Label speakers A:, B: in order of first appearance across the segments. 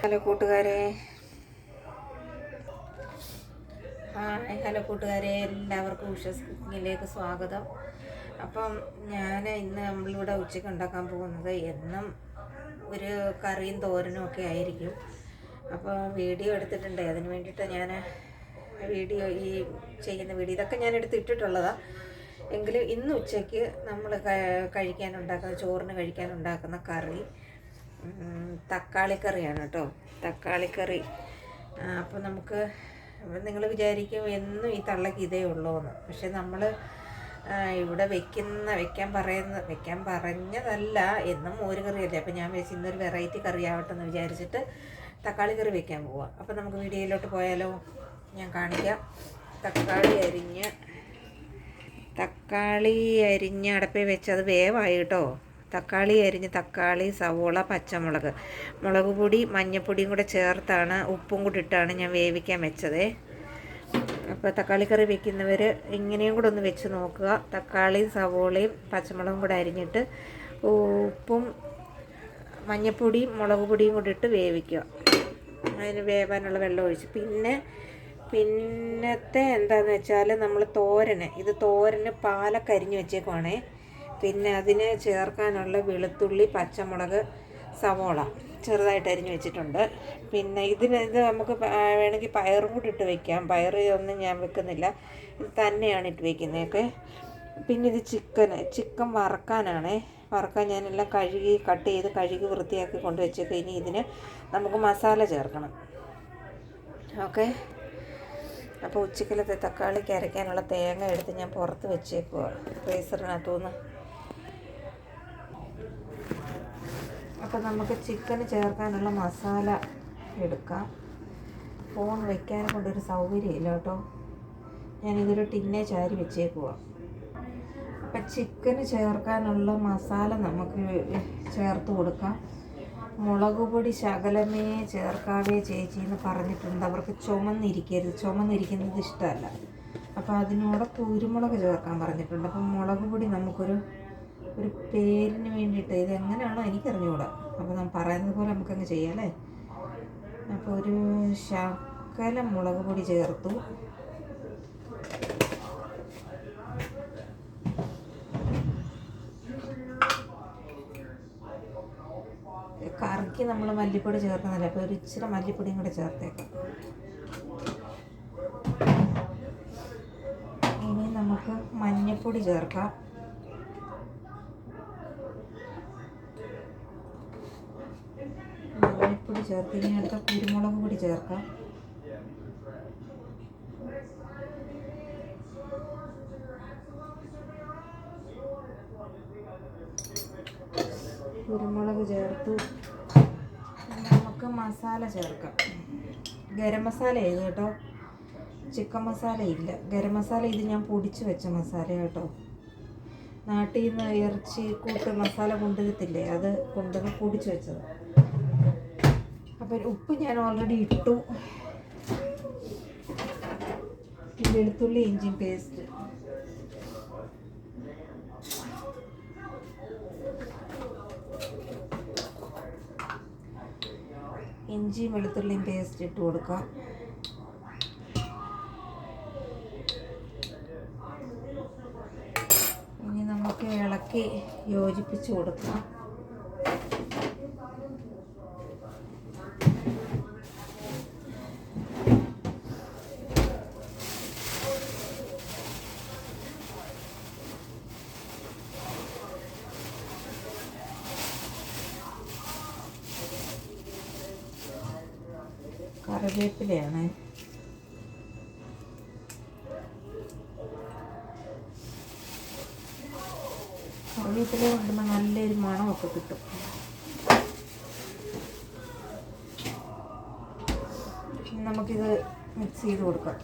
A: Hello കൂട്ടുകാരെ. Hi hello കൂട്ടുകാരെ എല്ലാവർക്കും ഉഷസ് കുക്കിങ്ങിലേക്ക് സ്വാഗതം. അപ്പം ഞാൻ ഇന്ന് നമ്മളിവിടെ ഉച്ചയ്ക്ക് ഉണ്ടാക്കാൻ പോകുന്നത് എന്നും ഒരു കറിയും തോരനും ഒക്കെ ആയിരിക്കും. അപ്പോൾ വീഡിയോ എടുത്തിട്ടുണ്ട്. അതിന് വേണ്ടിയിട്ട് ഞാൻ വീഡിയോ ഈ ചെയ്യുന്ന വീഡിയോ ഇതൊക്കെ ഞാൻ എടുത്ത് ഇട്ടിട്ടുള്ളതാണ് എങ്കിലും ഇന്ന് ഉച്ചയ്ക്ക് നമ്മൾ കഴിക്കാൻ ഉണ്ടാക്കുന്ന ചോറിന് കഴിക്കാൻ ഉണ്ടാക്കുന്ന കറി തക്കാളിക്കറിയാണ് കേട്ടോ. തക്കാളിക്കറി. അപ്പോൾ നമുക്ക് നിങ്ങൾ വിചാരിക്കും എന്നും ഈ തള്ളക്ക് ഇതേ ഉള്ളൂ എന്ന് പക്ഷെ നമ്മൾ ഇവിടെ വെക്കുന്ന വെക്കാൻ പറയുന്ന വെക്കാൻ പറഞ്ഞതല്ല. എന്നും മോര് കറിയല്ലേ. അപ്പോൾ ഞാൻ വെച്ച് ഇന്നൊരു വെറൈറ്റി കറി ആവട്ടെ എന്ന് വിചാരിച്ചിട്ട് തക്കാളി കറി വെക്കാൻ പോവാം. അപ്പോൾ നമുക്ക് വീഡിയോയിലോട്ട് പോയാലോ? ഞാൻ കാണിക്കാം. തക്കാളി അരിഞ്ഞ് തക്കാളി അരിഞ്ഞ് അടപ്പേ വെച്ച് അത് വേവായി കേട്ടോ. തക്കാളി അരിഞ്ഞ് തക്കാളി സവോള പച്ചമുളക്. മുളക് പൊടി മഞ്ഞൾപ്പൊടിയും കൂടെ ചേർത്താണ് ഉപ്പും കൂടി ഇട്ടാണ് ഞാൻ വേവിക്കാൻ വെച്ചത്. അപ്പോൾ തക്കാളി കറി വെക്കുന്നവർ ഇങ്ങനെയും കൂടെ ഒന്ന് വെച്ച് നോക്കുക. തക്കാളിയും സവോളയും പച്ചമുളകും കൂടെ അരിഞ്ഞിട്ട് ഉപ്പും മഞ്ഞൾപ്പൊടിയും മുളക് പൊടിയും കൂടി ഇട്ട് വേവിക്കുക. അതിന് വേവാനുള്ള വെള്ളം ഒഴിച്ച്. പിന്നെ പിന്നത്തെ എന്താണെന്ന് വെച്ചാൽ നമ്മൾ തോരന്. ഇത് തോരന് പാലൊക്കെ അരിഞ്ഞ് വെച്ചേക്കുവാണേ. പിന്നെ അതിന് ചേർക്കാനുള്ള വെളുത്തുള്ളി പച്ചമുളക് സവോള ചെറുതായിട്ട് അരിഞ്ഞു വെച്ചിട്ടുണ്ട്. പിന്നെ ഇതിന് ഇത് നമുക്ക് വേണമെങ്കിൽ പയറും കൂടി ഇട്ട് വെക്കാം. പയർ ഒന്നും ഞാൻ വെക്കുന്നില്ല. ഇത് തന്നെയാണ് ഇട്ട് വെക്കുന്നതൊക്കെ. പിന്നെ ഇത് ചിക്കൻ ചിക്കൻ വറക്കാനാണേ. വറക്കാൻ ഞാനെല്ലാം കഴുകി കട്ട് ചെയ്ത് കഴുകി വൃത്തിയാക്കി കൊണ്ട് വെച്ചൊക്കെ. ഇനി ഇതിന് നമുക്ക് മസാല ചേർക്കണം. ഓക്കെ? അപ്പോൾ ഉച്ചക്കലത്തെ തക്കാളിക്ക് അരയ്ക്കാനുള്ള തേങ്ങ എടുത്ത് ഞാൻ പുറത്ത് വെച്ചേക്കുക ഫ്രീസറിനകത്തുനിന്ന്. അപ്പോൾ നമുക്ക് ചിക്കന് ചേർക്കാനുള്ള മസാല എടുക്കാം. ഫോൺ വയ്ക്കാൻ കൊണ്ടൊരു സൗകര്യമില്ല കേട്ടോ. ഞാനിതൊരു ടിന്നെ ചാരി വെച്ചേക്കുക അപ്പം ചിക്കന് ചേർക്കാനുള്ള മസാല നമുക്ക് ചേർത്ത് കൊടുക്കാം. മുളക് പൊടി ശകലമേ ചേർക്കാവേ ചേച്ചി എന്ന് പറഞ്ഞിട്ടുണ്ട്. അവർക്ക് ചുമന്നിരിക്കരുത്. ചുമന്നിരിക്കുന്നത് ഇഷ്ടമല്ല. അപ്പോൾ അതിനോട് കുരുമുളക് ചേർക്കാൻ പറഞ്ഞിട്ടുണ്ട്. അപ്പം മുളക് പൊടി നമുക്കൊരു ഒരു പേരിന് വേണ്ടിയിട്ട് ഇത് എങ്ങനെയാണോ എനിക്കറിഞ്ഞുകൂടാ അപ്പോൾ നമ്മൾ പറയുന്നത് പോലെ നമുക്കങ്ങ് ചെയ്യാം അല്ലേ അപ്പോൾ ഒരു ശകലം മുളക് പൊടി ചേർത്തു. കറിക്ക് നമ്മൾ മല്ലിപ്പൊടി ചേർക്കുന്നില്ല അപ്പോൾ ഒരു ഇച്ചിരി മല്ലിപ്പൊടിയും കൂടെ ചേർത്തേക്കാം. ഇനി നമുക്ക് മഞ്ഞൾപ്പൊടി ചേർക്കാം മഞ്ഞൾപ്പൊടി ചേർത്ത് ഇനി അടുത്ത കുരുമുളക് പൊടി ചേർക്കാം. കുരുമുളക് ചേർത്തു. നമുക്ക് മസാല ചേർക്കാം. ഗരം മസാല ആയിരുന്നു കേട്ടോ? ചിക്കൻ മസാല ഇല്ല. ഗരം മസാല ഇത് ഞാൻ പൊടിച്ച് വെച്ച മസാല കേട്ടോ. നാട്ടിൽ നിന്ന് ഇറച്ചി കൂട്ട് മസാല കൊണ്ടുവരത്തില്ലേ? അത് കൊണ്ടുവന്ന് പൊടിച്ച് വെച്ചത്. അപ്പം ഉപ്പ് ഞാൻ ഓൾറെഡി ഇട്ടു. വെളുത്തുള്ളി ഇഞ്ചി പേസ്റ്റ് ഇഞ്ചിയും വെളുത്തുള്ളിയും പേസ്റ്റ് ഇട്ട് കൊടുക്കാം. ഇനി നമുക്ക് ഇളക്കി യോജിപ്പിച്ച് കൊടുക്കാം. കറിവേപ്പിലയാണ്. കറിവേപ്പില കൊണ്ടുമ്പോൾ നല്ലൊരു മണമൊക്കെ കിട്ടും. നമുക്കിത് മിക്സ് ചെയ്ത് കൊടുക്കാം.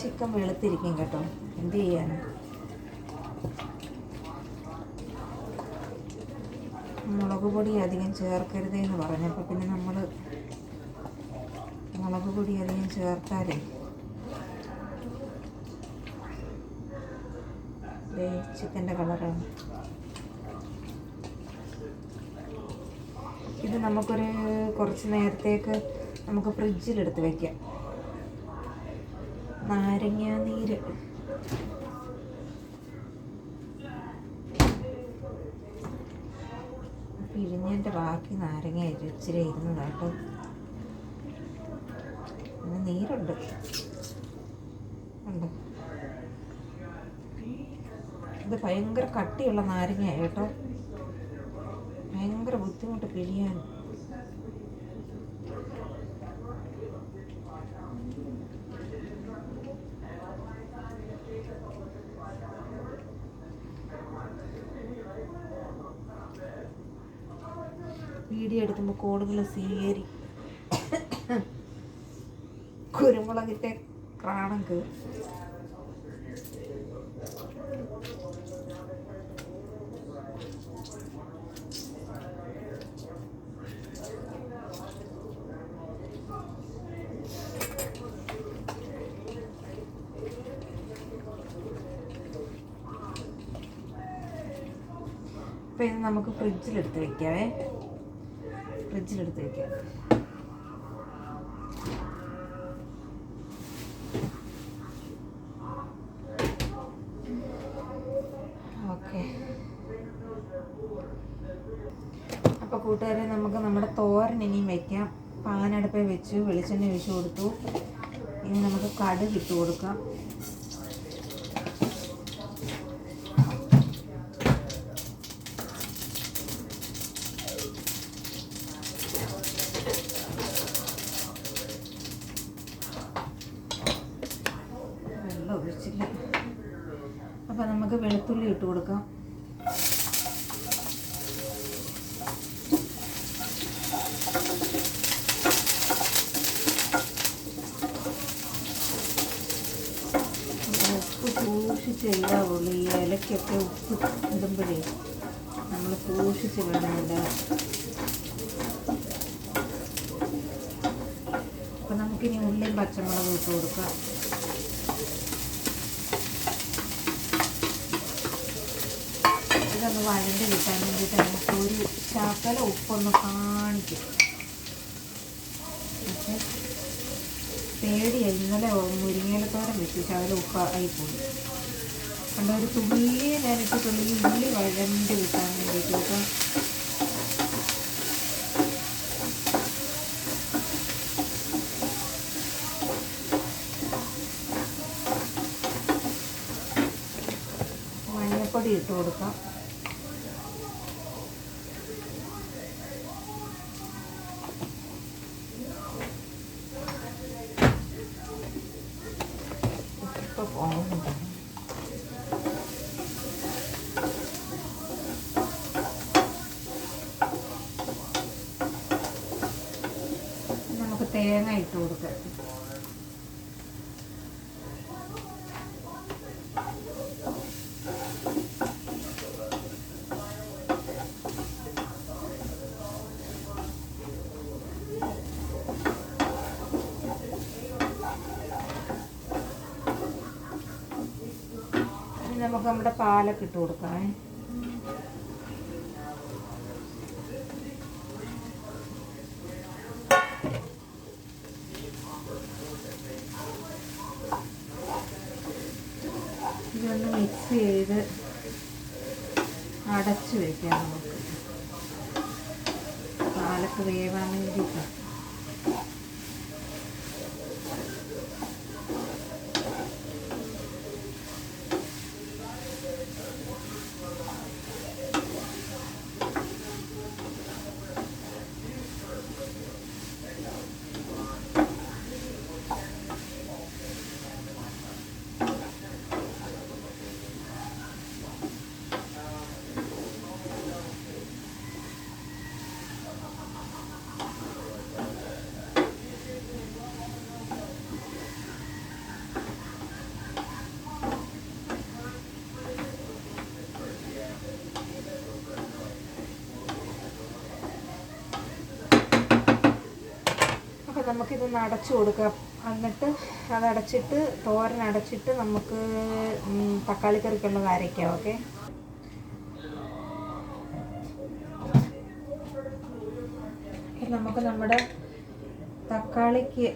A: ചിക്കൻ വെളുത്തിരിക്കും കേട്ടോ. എന്ത് ചെയ്യാനാ? മുളക് പൊടി അധികം ചേർക്കരുത് എന്ന് പറഞ്ഞപ്പോൾ പിന്നെ നമ്മൾ മുളക് പൊടി അധികം ചേർത്താലേ? ചിക്കന്റെ കളറാണ്. ഇത് നമുക്കൊരു കുറച്ച് നേരത്തേക്ക് നമുക്ക് ഫ്രിഡ്ജിലെടുത്ത് വെക്കാം. നാരങ്ങ നീര് പിഴിഞ്ഞതിന്റെ ബാക്കി നാരങ്ങ ഇച്ചിരി ഇരുന്നതാട്ടോ പിന്നെ നീരുണ്ട്. ഉണ്ട്. ഇത് ഭയങ്കര കട്ടിയുള്ള നാരങ്ങയാണ് കേട്ടോ. ഭയങ്കര ബുദ്ധിമുട്ട് പിഴിയാൻ. വീഡിയോ എടുക്കുമ്പോൾ കോളുകൾ സ്വീകരി. കുരുമുളകിന്റെ ക്രാണം കയറി അപ്പം ഇത് നമുക്ക് ഫ്രിഡ്ജിലെടുത്ത് വെക്കാവേ. വെക്കാം ഓക്കെ. അപ്പോൾ കൂട്ടുകാരെ നമുക്ക് നമ്മുടെ തോരൻ ഇനിയും വെക്കാം. പാനടുപ്പിൽ വെച്ചു വെളിച്ചെണ്ണ ഒഴിച്ച് കൊടുത്തു. ഇനി നമുക്ക് കടുക് ഇട്ട് കൊടുക്കാം വെള്ളം ഒഴിച്ചില്ല അപ്പോൾ നമുക്ക് വെളുത്തുള്ളി ഇട്ട് കൊടുക്കാം. സൂക്ഷിച്ച് ഇടാവുള്ളൂ ഈ ഇലക്കൊക്കെ ഉപ്പ് ഇടുമ്പോഴേ നമ്മൾ സൂക്ഷിച്ച് വേണമില്ല അപ്പം നമുക്കിനി ഉള്ളിയും പച്ചമുളകും ഇട്ട് കൊടുക്കാം. ഇതൊന്ന് വഴണ്ട് കിട്ടാൻ വേണ്ടിയിട്ട് നമുക്ക് ഒരു ചാക്കല ഉപ്പൊന്ന് കാണിക്കും. പക്ഷെ പേടിയായി ഇന്നലെ മുരിങ്ങയിലത്തോരം വെച്ച് ശകല ഉപ്പ് ആയിപ്പോയി കണ്ട ഒരു തുള്ളി ഞാനിട്ടിട്ടുണ്ടെങ്കിൽ ഉള്ളി വഴണ്ട് കിട്ടാൻ വേണ്ടിയിട്ട്. മഞ്ഞൾപ്പൊടി ഇട്ട് കൊടുക്കാം ഉപ്പ് പോകുന്നുണ്ട് നമുക്ക് തേങ്ങ ഇട്ട് കൊടുക്കാം ഇനി നമുക്ക് നമ്മുടെ പാലൊക്കെ ഇട്ട് കൊടുക്കാം ഇതൊന്ന് മിക്സ് ചെയ്ത് അടച്ചു വെക്കാം നമുക്ക്. പാലൊക്കെ വേവാൻ വേണ്ടിയിട്ട് അപ്പോൾ നമുക്കിതൊന്ന് അടച്ചു കൊടുക്കാം എന്നിട്ട് അതടച്ചിട്ട് തോരൻ അടച്ചിട്ട് നമുക്ക് തക്കാളി തക്കാളിക്കറിക്കുള്ളത് അരയ്ക്കാം ഓക്കെ? നമുക്ക് നമ്മുടെ തക്കാളിക്ക്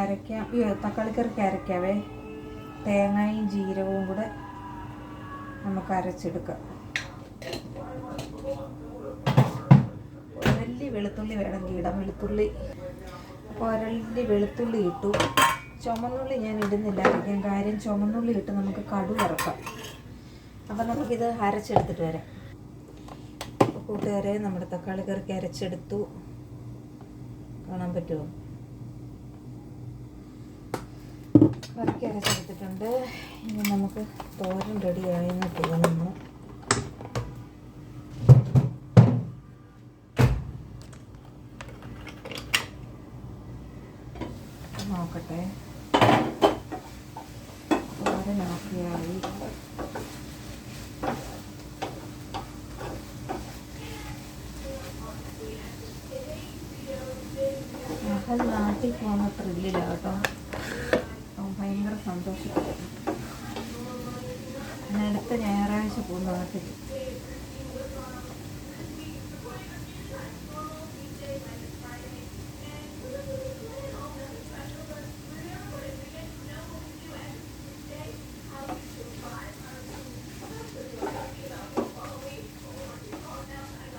A: അരയ്ക്കാം. അയ്യോ തക്കാളിക്കറിക്ക് അരയ്ക്കാവേ. തേങ്ങയും ജീരകവും കൂടെ നമുക്ക് അരച്ചെടുക്കാം. വലിയ വെളുത്തുള്ളി വേണമെങ്കിൽ ഇടാം. വെളുത്തുള്ളി ഒരല്ലി വെളുത്തുള്ളി ഇട്ടു. ചുമന്നുള്ളി ഞാൻ ഇടുന്നില്ല. അരയ്ക്കാൻ കാര്യം ചുമന്നുള്ളി ഇട്ട് നമുക്ക് കടു വറക്കാം. അപ്പം നമുക്കിത് അരച്ചെടുത്തിട്ട് വരാം. കൂട്ടുകാരെ നമ്മുടെ തക്കാളി കറിക്ക് അരച്ചെടുത്തു. കാണാൻ പറ്റുമോ? കറിക്ക് അരച്ചെടുത്തിട്ടുണ്ട്. ഇനി നമുക്ക് തോരൻ റെഡിയായെന്ന് തോന്നുന്നു നോക്കട്ടെ തോരൻ ഓക്കെയായി മകൾ നാട്ടിൽ പോകുന്ന ത്രില്ലില്ല കേട്ടോ അവൻ ഭയങ്കര സന്തോഷപ്പെട്ടു ഞാൻ അടുത്ത ഞായറാഴ്ച പോകും നാട്ടിൽ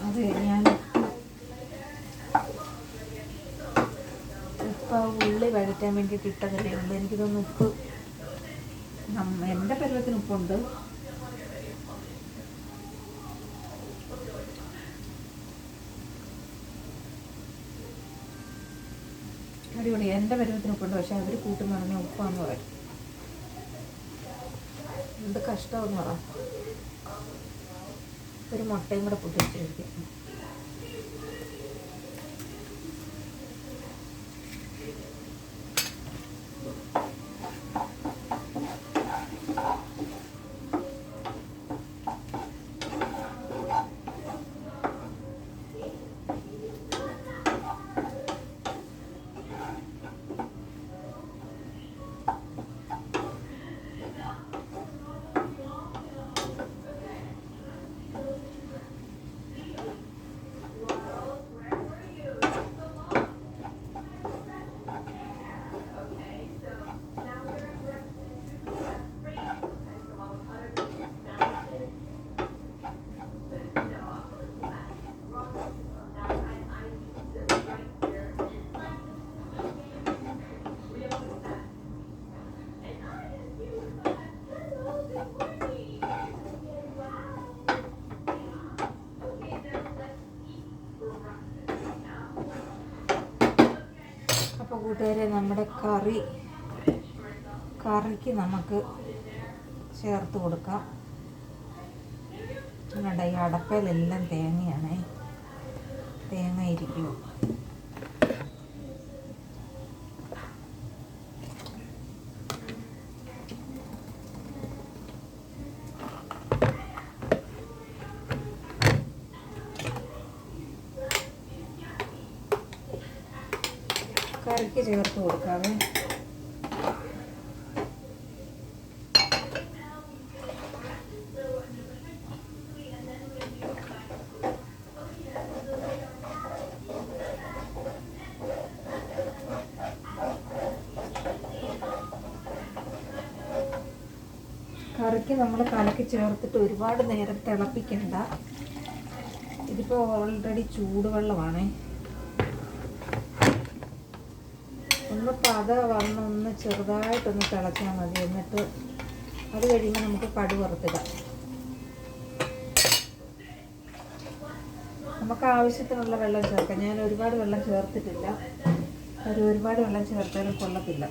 A: അതെ ഞാൻ ഉപ്പ് ഉള്ളി വഴറ്റാൻ വേണ്ടിയിട്ട് ഇട്ടതല്ലേ ഉള്ളൂ. എനിക്ക് തോന്നുന്നു ഉപ്പ് എന്റെ പരുവത്തിന് ഉപ്പുണ്ട്. അടിപൊളി എന്റെ പരുവത്തിന് ഉപ്പുണ്ട്. പക്ഷെ അവർ കൂട്ടുന്ന പറഞ്ഞാൽ ഉപ്പാന്ന് പറയും. എന്ത് കഷ്ടമെന്ന് പറ. ഒരു മുട്ടയും കൂടെ പൊട്ടിച്ച് കഴിക്കും അപ്പോൾ കൂട്ടുകാരെ നമ്മുടെ കറി കറിക്ക് നമുക്ക് ചേർത്ത് കൊടുക്കാം. നിങ്ങളുടെ ഈ അടപ്പയിലെല്ലാം തേങ്ങയാണേ. തേങ്ങ ഇരിക്കുമോ കറിക്ക് ചേർത്ത് കൊടുക്കാവേ. കറിക്ക് നമ്മൾ കലക്കി ചേർത്തിട്ട് ഒരുപാട് നേരം തിളപ്പിക്കണ്ട. ഇതിപ്പോൾ ഓൾറെഡി ചൂടുവെള്ളമാണേ. ഒന്ന് പത വന്ന് ഒന്ന് ചെറുതായിട്ടൊന്ന് തിളച്ചാൽ മതി. എന്നിട്ട് അത് കഴിയുമ്പോൾ നമുക്ക് കടു വറുത്തിടാം. നമുക്ക് ആവശ്യത്തിനുള്ള വെള്ളം ചേർക്കാം. ഞാൻ ഒരുപാട് വെള്ളം ചേർത്തിട്ടില്ല. ഒരു ഒരുപാട് വെള്ളം ചേർത്താലും കൊള്ളത്തില്ല.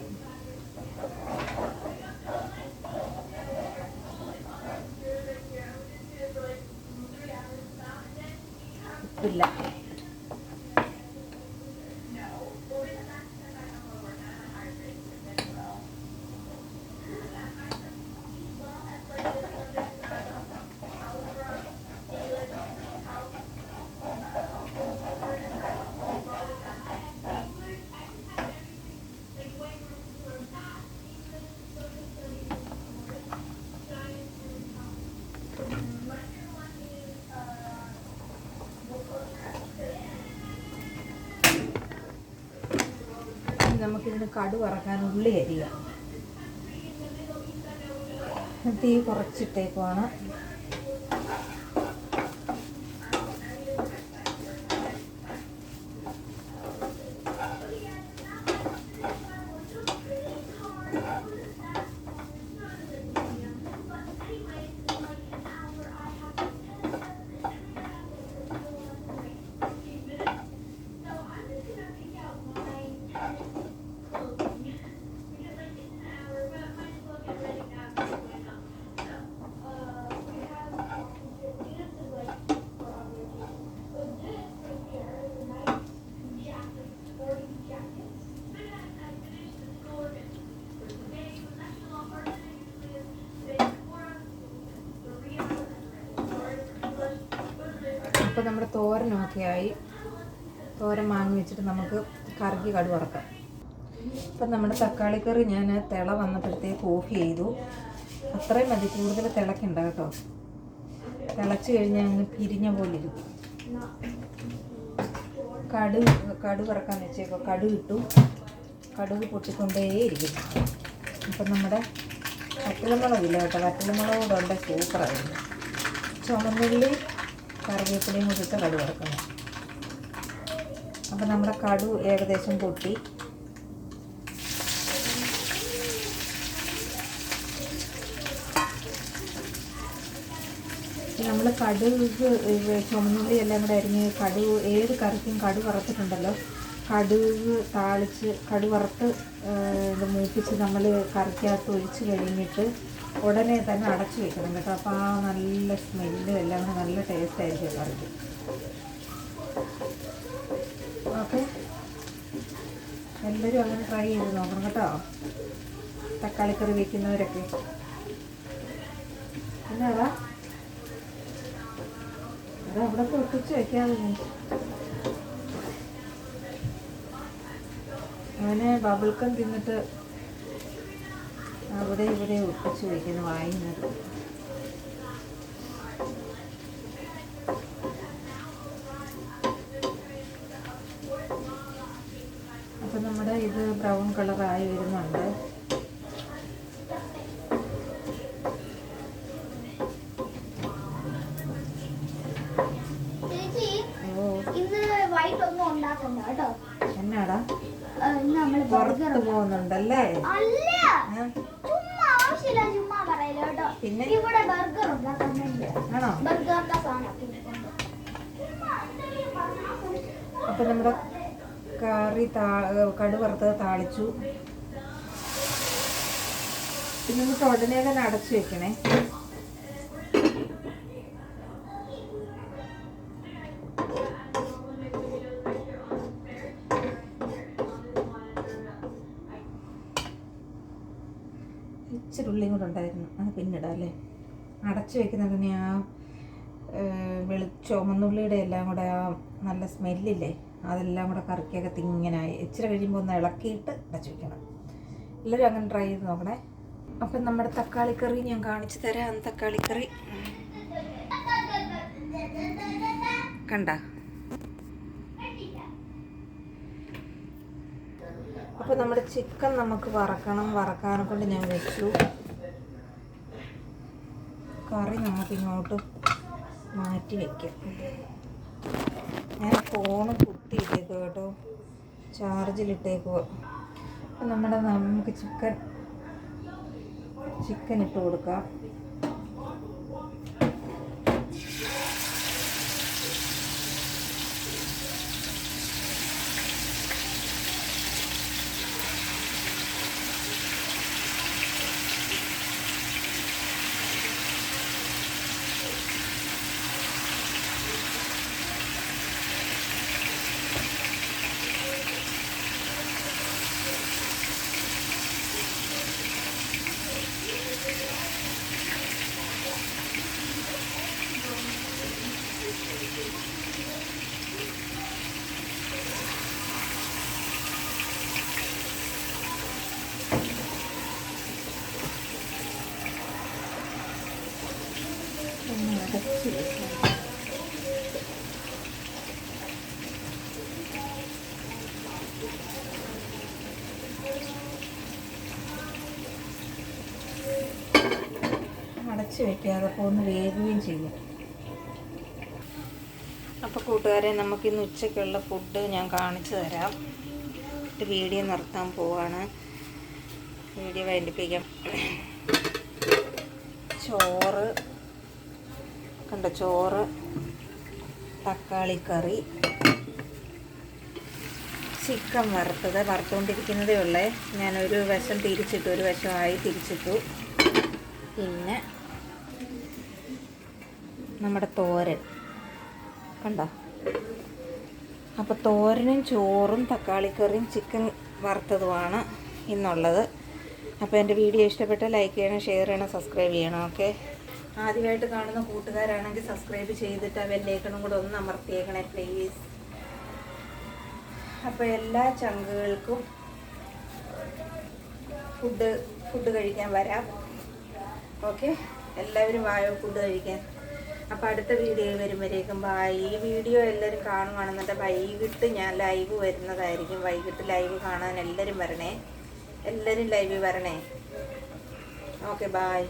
A: നമുക്കിതിന് കടു വറക്കാൻ ഉള്ളി അരിയാം. തീ കുറച്ചിട്ടേക്കുവാണ്. അപ്പോൾ നമ്മുടെ തോരനൊക്കെ ആയി. തോരൻ വാങ്ങി വെച്ചിട്ട് നമുക്ക് കറിക്ക് കടു ഇപ്പം നമ്മുടെ നമ്മുടെ തക്കാളിക്കറി ഞാൻ തിള വന്നപ്പോഴത്തേക്ക് ഓഫ് ചെയ്തു. അത്രയും മതി കൂടുതൽ തിളക്കണ്ട കേട്ടോ. തിളച്ച് കഴിഞ്ഞാൽ അങ്ങ് പിരിഞ്ഞ പോലെ ഇരിക്കും. കടു കടു വറക്കാൻ വെച്ചേക്കോ. കടു ഇട്ടു. കടുക് പൊട്ടിക്കൊണ്ടേയിരിക്കും അപ്പം നമ്മുടെ വറ്റലമുളകില്ല കേട്ടോ. വറ്റലമുളക് കൊണ്ട് സൂപ്പറായിരുന്നു ചുമന്നുള്ളി കറിവേപ്പിലയും കൂടിയിട്ട് കടു വറക്കണം അപ്പം നമ്മുടെ കടു ഏകദേശം പൊട്ടി. നമ്മൾ കടുക് ചുമന്നുള്ളി എല്ലാം കൂടെ അരിഞ്ഞ് കടു ഏത് കറിക്കും കടു വറുത്തിട്ടുണ്ടല്ലോ. കടുക് താളിച്ച് കടു വറുത്ത് മൂപ്പിച്ച് നമ്മൾ കറിക്കകത്ത് ഒഴിച്ച് കഴിഞ്ഞിട്ട് ഉടനെ തന്നെ അടച്ചു വെക്കണം കേട്ടോ. അപ്പോൾ ആ നല്ല സ്മെല്ലും എല്ലാം കൂടെ നല്ല ടേസ്റ്റ് ആയിരിക്കും കറിക്ക് ഓക്കെ. എല്ലാവരും അങ്ങനെ ട്രൈ ചെയ്ത് നോക്കണം കേട്ടോ. തക്കാളിക്കറി വെക്കുന്നവരൊക്കെ. അതാ. അത് അവിടെ പൊട്ടിച്ച് വയ്ക്കാതെ അങ്ങനെ ബബിൾക്കം തിന്നിട്ട് അവിടെ ഇവിടെ ഒട്ടിച്ച് വയ്ക്കുന്ന വായിനത് അപ്പം നമ്മുടെ ഇത് ബ്രൗൺ കളറായി വരുന്നുണ്ട്
B: ചേച്ചി
A: ഓ
B: ഇന്ന് വൈകിട്ട് ഒന്നും ഉണ്ടാക്കണ്ട കേട്ടോ
A: എന്നാടാ
B: ആ, ഇന്ന് നമ്മൾ ബർഗർ
A: പുറത്ത് പോകുന്നുണ്ടല്ലേ
B: അല്ല
A: ആ,
B: ചുമ്മാ ആവശ്യമില്ല ചുമ്മാ പറയല്ലോ കേട്ടോ
A: പിന്നെ?
B: ഇവിടെ ബർഗർ ഉണ്ടാക്കുന്നുണ്ട്
A: ആണോ
B: ബർഗറിന്റെ സാധനം
A: അപ്പം നമ്മുടെ കറി താ കടു വറുത്തത് താളിച്ചു പിന്നെ നമുക്ക് ഉടനെ തന്നെ അടച്ചു വെക്കണേ. ഇച്ചിരി ഉള്ളിയും കൂടെ ഉണ്ടായിരുന്നു. അത് പിന്നിടാം അല്ലേ? അടച്ചു തന്നെ ആ വെളു എല്ലാം കൂടെ ആ നല്ല സ്മെല്ലില്ലേ അതെല്ലാം കൂടെ കറക്കിയൊക്കെ തിങ്ങനായി ഇച്ചിരി കഴിയുമ്പോൾ ഒന്ന് ഇളക്കിയിട്ട് അടച്ചു വയ്ക്കണം എല്ലാവരും അങ്ങനെ ട്രൈ ചെയ്ത് നോക്കണേ. അപ്പം നമ്മുടെ തക്കാളിക്കറി ഞാൻ കാണിച്ചു തരാം. തക്കാളിക്കറി കണ്ട? അപ്പം നമ്മുടെ ചിക്കൻ നമുക്ക് വറക്കണം. വറക്കാനെ കൊണ്ട് ഞാൻ വെച്ചു. കറി നമുക്ക് ഇങ്ങോട്ട് മാറ്റി വെക്കാം. ഞാൻ ഫോണ് കുത്തിയിട്ടേക്കുക കേട്ടോ. ചാർജിലിട്ടേക്കുക അപ്പം നമ്മുടെ നമുക്ക് ചിക്കൻ ചിക്കൻ ഇട്ട് കൊടുക്കാം. അടച്ച് വെക്കാതെ അപ്പോൾ ഒന്ന് വേകുകയും ചെയ്യും. അപ്പോൾ കൂട്ടുകാരെ നമുക്കിന്ന് ഉച്ചയ്ക്കുള്ള ഫുഡ് ഞാൻ കാണിച്ചു തരാം. എന്നിട്ട് വീഡിയോ നിർത്താൻ പോവാണ്. വീഡിയോ വൈകിപ്പിക്കാം ചോറ് കണ്ട? ചോറ് തക്കാളി കറി ചിക്കൻ വറുത്തത്. വറുത്തുകൊണ്ടിരിക്കുന്നതേ ഉള്ളേ. ഞാനൊരു വശം തിരിച്ചിട്ടു ഒരു വശമായി തിരിച്ചിട്ടു. പിന്നെ നമ്മുടെ തോരൻ. കണ്ടോ? അപ്പോൾ തോരനും ചോറും തക്കാളിക്കറിയും ചിക്കൻ വറുത്തതുമാണ് ഇന്നുള്ളത്. അപ്പോൾ എന്റെ വീഡിയോ ഇഷ്ടപ്പെട്ട ലൈക്ക് ചെയ്യണം ഷെയർ ചെയ്യണം സബ്സ്ക്രൈബ് ചെയ്യണം ഓക്കെ ആദ്യമായിട്ട് കാണുന്ന കൂട്ടുകാരാണെങ്കിൽ സബ്സ്ക്രൈബ് ചെയ്തിട്ട് ആ ബെല്ലേക്കണും കൂടെ ഒന്ന് അമർത്തിയേക്കണേ പ്ലീസ് അപ്പോൾ എല്ലാ ചങ്കുകൾക്കും ഫുഡ് ഫുഡ് കഴിക്കാൻ വരാം. ഓക്കെ എല്ലാവരും വായോ ഫുഡ് കഴിക്കാൻ. അപ്പോൾ അടുത്ത വീഡിയോ വരുമ്പോഴേക്കും ബൈ ഈ വീഡിയോ എല്ലാവരും കാണുവാണെന്നുണ്ടെങ്കിൽ വൈകിട്ട് ഞാൻ ലൈവ് വരുന്നതായിരിക്കും. വൈകിട്ട് ലൈവ് കാണാൻ എല്ലാവരും വരണേ. എല്ലാവരും ലൈവിൽ വരണേ. Okay bye